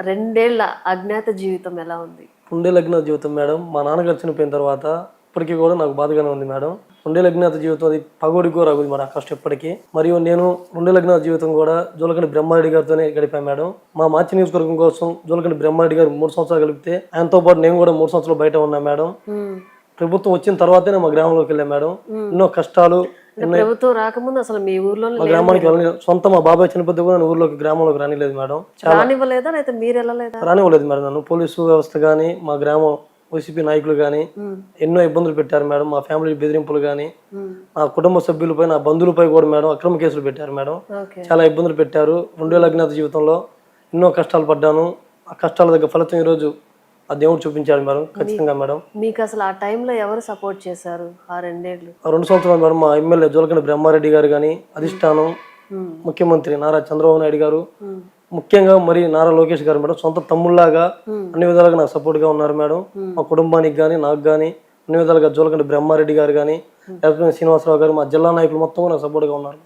రెండేళ్ళ అజ్ఞాత జీవితం ఎలా ఉంది? ఉండే లగ్న జీవితం మేడం. మా నాన్నగారు చనిపోయిన తర్వాత ఇప్పటికీ కూడా నాకు బాధగానే ఉంది మేడం. ఉండే లగ్నాథ జీవితం అది పగోడికి రాగుది మరి కష్టం ఇప్పటికీ మరియు నేను ఉండే లగ్నాథ జీవితం కూడా జోలకండి బ్రహ్మారెడ్డి గారితోనే గడిపాను మేడం. మా మార్చి నియోజకవర్గం కోసం జోలకండి బ్రహ్మారెడ్డి గారు మూడు సంవత్సరాలు గడిపితే ఆయనతో పాటు నేను కూడా మూడు సంవత్సరాలు బయట ఉన్నా మేడం. ప్రభుత్వం వచ్చిన తర్వాతనే మా గ్రామంలోకి వెళ్ళాం మేడం. ఎన్నో కష్టాలు ప్రభుత్వం రాకముందు అసలు మీ ఊర్లో మా గ్రామానికి సొంత మా బాబాయ్ చనిపోతే కూడా నేను ఊర్లోకి గ్రామంలోకి రానిలేదు మేడం. రానివ్వలేదా? లేకపోతే మీరు వెళ్ళలేదా? రానివ్వలేదు మేడం నన్ను. పోలీసు వ్యవస్థ కానీ మా గ్రామం వైసీపీ నాయకులు కానీ. ఎన్నో ఇబ్బందులు పెట్టారు మేడం. మా ఫ్యామిలీ బెదిరింపులు కానీ. నా కుటుంబ సభ్యులపై నా బంధువులపై కూడా మేడం అక్రమ కేసులు పెట్టారు మేడం. చాలా ఇబ్బందులు పెట్టారు. రెండేళ్ళ అజ్ఞాత జీవితంలో ఎన్నో కష్టాలు పడ్డాను. ఆ కష్టాల దగ్గర ఫలితం ఈరోజు ఆ దేవుడు చూపించాడు మేడం ఖచ్చితంగా మేడం. మీకు అసలు ఆ టైంలో ఎవరు సపోర్ట్ చేశారు ఆ రెండేళ్ళు ఆ రెండు సంవత్సరాలు మేడం మా ఎమ్మెల్యే జోలకండి బ్రహ్మారెడ్డి గారు కానీ అధిష్టానం. ముఖ్యమంత్రి నారా చంద్రబాబు నాయుడు గారు. ముఖ్యంగా మరి నారా లోకేష్ గారు మేడం సొంత తమ్ముళ్ళాగా అన్ని విధాలుగా నాకు సపోర్ట్గా ఉన్నారు మేడం. మా కుటుంబానికి కానీ నాకు కానీ అన్ని విధాలుగా జోలకండి బ్రహ్మారెడ్డి గారు కానీ శ్రీనివాసరావు గారు మా జిల్లా నాయకులు మొత్తం నాకు సపోర్ట్గా ఉన్నారు.